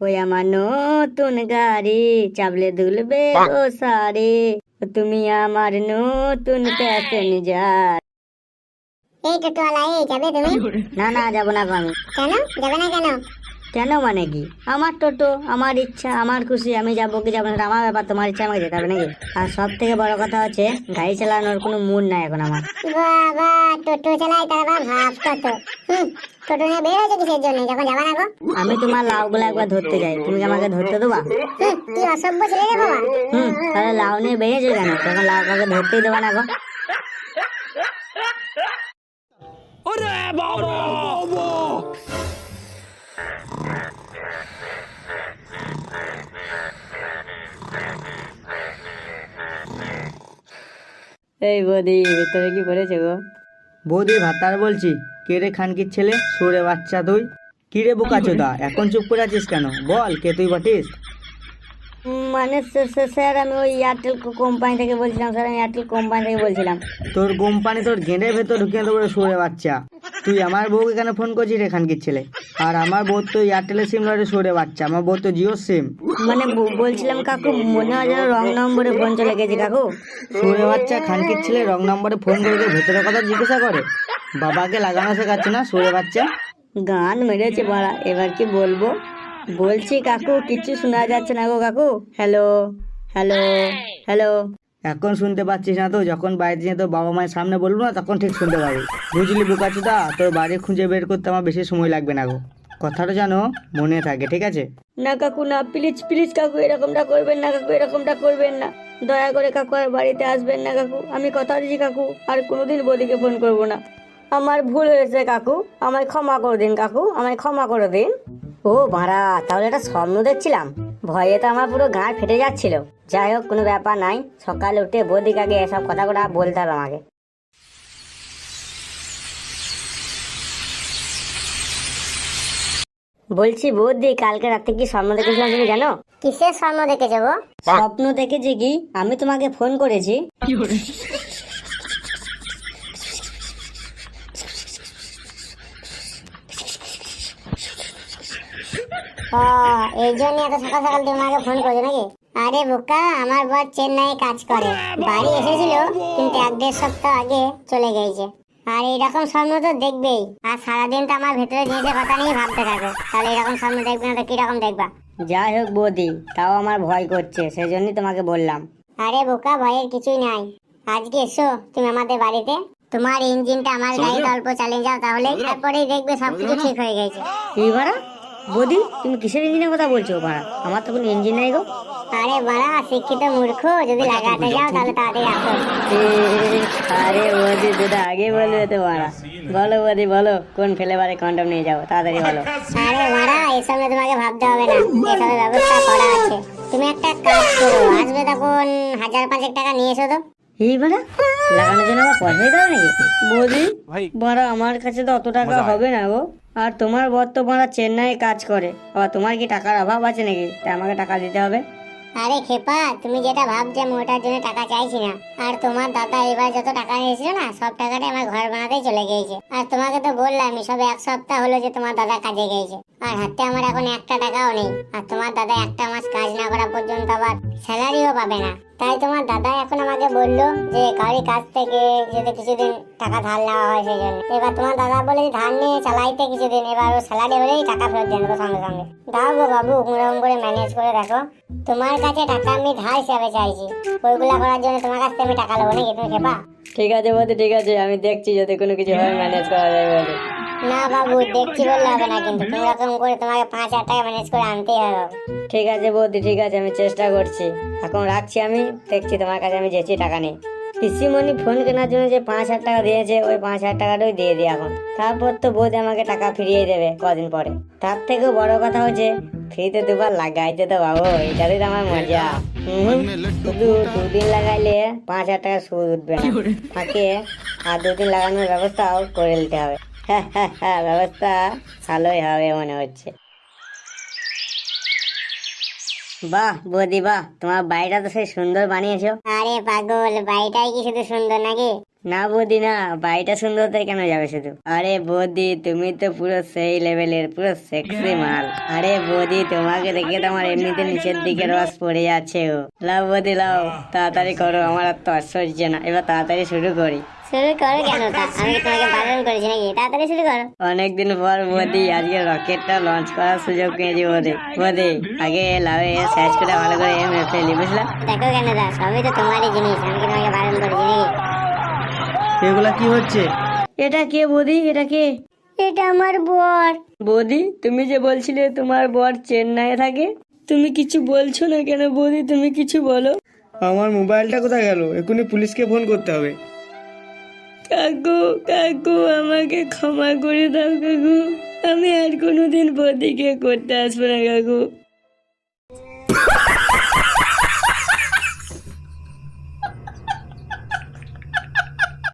ওই আমার নতুন গাড়ি চাবলে দুলবে ও সারে। তুমি আমার নতুন প্যাসেঞ্জার। এই টোটোওয়ালা এই যাবে তুমি? না না যাব না আমি। কেন? যাবে না কেন? কেন মানে কি? আমার টোটো আমার ইচ্ছা আমার খুশি আমি যাব কি যাব না আমার ব্যাপার তোমার ইচ্ছা আমাকে যেতে হবে নাকি? আর সব থেকে বড় কথা হচ্ছে গাড়ি চালানোর কোনো মুড নাই এখন আমার। বাবা টোটো চালাই তার কত টোটো। নিয়ে বের হয়েছে কিসের জন্য? যখন যাবে না গো। আমি তোমার লাউগুলো একবার ধরতে যাই তুমি কি আমাকে ধরতে দেবা? হুম কি অসভ্য ছেলে রে বাবা। হুম তাহলে লাউ নিয়ে বেরিয়েছো কেন? তখন লাউ কাউকে ধরতেই দেবা না গো। এই বদি ভিতরে কি করেছে গো? বৌদি ভাতার বলছি কে রে খানকির ছেলে? সরে বাচ্চা তুই। কি রে বোকা চোদা এখন চুপ করে আছিস কেন? বল কে তুই বাটিস? মানে স্যার- আমি ওই এয়ারটেল কোম্পানি থেকে বলছিলাম স্যার আমি এয়ারটেল কোম্পানি থেকে বলছিলাম। তোর কোম্পানি তোর গেঁড়ের ভেতর ঢুকিয়ে দেবো সরে বাচ্চা। তুই আমার বউকে কেন ফোন করছিস রে খানকির ছেলে? আর আমার বউ তো এয়ারটেলের সিম নয় সরে বাচ্চা আমার বউ তো জিও সিম মানে ব- বলছিলাম কাকু মনে হয় যেন রং নম্বরে ফোন চলে গেছে কাকু। সরে বাচ্চা খানকির ছেলে রং নম্বরে ফোন করে তোর ভেতরের কথা জিজ্ঞাসা করে। বাবাকে লাগানো শেখাচ্ছে না সরে বাচ্চা। গান মেরেছে বাড়া এবার কি বলব? বলছি কাকু কিচ্ছু শোনা যাচ্ছে না গো কাকু। হ্যালো হ্যালো হ্যালো এখন শুনতে পাচ্ছিস না তো, যখন বাড়িতে যেয়ে তোর বাবা মায়ের সামনে বলব না, তখন ঠিক শুনতে পাবি। বুঝলি বুকাচুদা তোর বাড়ি খুঁজে বের করতে আমার বেশি সময় লাগবে না গো। কথাটা জানো মনে থাকে, ঠিক আছে? না কাকু, না, প্লিজ প্লিজ কাকু, এরকমটা করবেন না কাকু, এরকমটা করবেন না। দয়া করে কাকু আর বাড়িতে আসবেন না কাকু। আমি কথা দিচ্ছি কাকু, আর কোনোদিন বদিকে ফোন করব না। আমার ভুল হয়েছে কাকু, আমায় ক্ষমা করে দিন কাকু, আমায় ক্ষমা করে দিন। ও ভাড়া, তাহলে একটা স্বপ্ন দেখছিলাম। ভয়ে তো আমার পুরো গাঁ ফেটে যাচ্ছিল। যাই হোক কোনো ব্যাপার নাই। সকালে উঠে বদিক আগে এসব কথাগুলো কথা বলতে হবে আমাকে। বলছি বৌদি কালকে রাতে কি স্বপ্ন দেখেছিলাম তুমি জানো? কিসের স্বপ্ন দেখেছ গো? স্বপ্ন দেখেছি কি আমি তোমাকে ফোন করেছি। এই জন্য এত সকাল সকাল তুমি আমাকে ফোন করছ নাকি? আরে বোকা আমার বর চেন্নাই কাজ করে। বাড়ি এসেছিল কিন্তু এক দেড় সপ্তাহ আগে চলে গেছে। আর এরকম স্বপ্ন তো দেখবেই। আর সারাদিন তো আমার ভেতরে জিনিসের কথা নিয়ে ভাবতে থাকো। তাহলে এরকম স্বপ্ন দেখবে না তো কীরকম দেখবা? যাই হোক বৌদি তাও আমার ভয় করছে সেই জন্যই তোমাকে বললাম। আরে বোকা ভয়ের কিছুই নাই। আজকে এসো তুমি আমাদের বাড়িতে। তোমার ইঞ্জিনটা আমার গাড়িতে অল্প চালিয়ে যাও তাহলে তারপরেই দেখবে সবকিছু ঠিক হয়ে গেছে। এই ভাড়া বৌদি তুমি কিসের ইঞ্জিনের কথা বলছো? ভাড়া আমার তো কোনো ইঞ্জিন নেই গো। আরে বাড়া শিক্ষিত মূর্খ যদি লাগাতে যাও তাহলে তাড়াতাড়ি আসো। আরে বৌদি যেটা আগে বলবে তো ভাড়া বলো বৌদি বলো কোন ফ্লেভারে কন্ডম নিয়ে যাব তাড়াতাড়ি বলো। আরে মারা এসব নিয়ে তোমাকে ভাবতে হবে না। এসবের ব্যবস্থা করা আছে। তুমি একটা কাজ করো আসবে তখন হাজার পাঁচেক টাকা নিয়ে এসো তো। এই ভাড়া লাগানোর জন্য আমার পয়সা দিতে হবে নাকি? বৌদি ভাড়া আমার কাছে তো অত টাকা হবে না গো। আর তোমার বর তো ভাড়া চেন্নাই কাজ করে। আবার তোমার কি টাকার অভাব আছে নাকি? তাই আমাকে টাকা দিতে হবে। আরে খেপা, তুমি যেটা ভাবছ আমি ওটার জন্য টাকা চাইছি না। আর তোমার দাদা এবার যত টাকা নিয়েছিল না, সব টাকাটা আমার ঘর বানাতেই চলে গিয়েছে। আর তোমাকে তো বললাম সব এক সপ্তাহ হলো যে তোমার দাদা কাজে গিয়েছে। আর হাতে আমার এখন একটা টাকাও নেই। আর তোমার দাদা একটা মাস কাজ না করা পর্যন্ত আবার স্যালারিও পাবে না। তাই তোমার দাদা এখন আমাকে বলল যে কারি কাছ থেকে যদি কিছুদিন টাকা ধার নেওয়া হয় সেই জন্য। এবার তোমার দাদা বলে ধার নিয়ে চালাইতে কিছুদিন, এবার ও স্যালারি হলেই টাকা ফেরত দিয়ে সঙ্গে সঙ্গে। দাও গো বাবু কোনোরকম করে ম্যানেজ করে দেখো। তোমার কাছে টাকা আমি ধার হিসাবে চাইছি। ওইগুলা করার জন্য তোমার কাছ থেকে আমি টাকা নেব নাকি, তুমি খেপা? ঠিক আছে বৌদি, ঠিক আছে। আমি দেখছি যদি কোনো কিছু হয় ম্যানেজ করা বৌদি। না বাবু দেখছি বললে হবে না কিন্তু। কোন রকম করে তোমাকে পাঁচ হাজার টাকা ম্যানেজ করে আনতেই হবে ঠিক আছে বৌদি ঠিক আছে আমি চেষ্টা করছি। এখন রাখছি আমি দেখছি তোমার কাছে আমি যেছি টাকা নেই। পিসিমণি ফোন কেনার জন্য যে পাঁচ হাজার টাকা দিয়েছে ওই পাঁচ হাজার টাকাটাই দিয়ে দিই এখন। তারপর তো বৌদি আমাকে টাকা ফিরিয়ে দেবে কদিন পরে। তার থেকেও বড় কথা হচ্ছে ফ্রিতে দুবার লাগাইতে তো বাবু এটাতে তো আমার মজা। হুম, শুধু দুদিন লাগাইলে পাঁচ হাজার টাকা সুদ উঠবে না। ফাঁকে আর দুদিন লাগানোর ব্যবস্থাও করে নিতে হবে। ব্যবস্থা ভালোই হবে মনে হচ্ছে। বাহ, বৌদি বাহ, তোমার বাড়িটা তো সেই সুন্দর বানিয়েছো। আরে পাগল, বাড়িটাই কি শুধু সুন্দর নাকি? না বৌদি না বাড়িটা সুন্দর তাই কেন যাবে শুধু? আরে বৌদি তুমি তো পুরো সেই লেভেলের পুরো সেক্সি মাল। আরে বৌদি তোমাকে দেখে তো আমার এমনিতে নিচের দিকে রস পড়ে যাচ্ছে ও। লাও বৌদি লাও। তাড়াতাড়ি করো আমার আর তো সহ্য না। এবার তাড়াতাড়ি শুরু করি। শুরু করো কেন তা? আমি তোমাকে বারণ করেছি নাকি? তাড়াতাড়ি শুরু করো। অনেকদিন পর বৌদি আজকে রকেটটা লঞ্চ করার সুযোগ পেয়েছি বৌদি। বৌদি আগে লাভে সাইজ করে ভালো করে এম ফেলি বুঝলা? দেখো কেন দা সবই তো তোমারই জিনিস। আমি তোমাকে বারণ করেছি নাকি? এগুলা কি হচ্ছে? এটা কে বৌদি? এটা কে? এটা আমার বর। বৌদি তুমি যে বলছিলে তোমার বর চেন্নাইয়ে থাকে তুমি কিছু বলছো না কেন বৌদি? তুমি কিছু বলো। আমার মোবাইলটা কোথায় গেল? এখনই পুলিশকে ফোন করতে হবে। কাকু কাকু আমাকে ক্ষমা করে দাও কাকু। আমি আর কোনোদিন বৌদিকে করতে আসব না কাকু।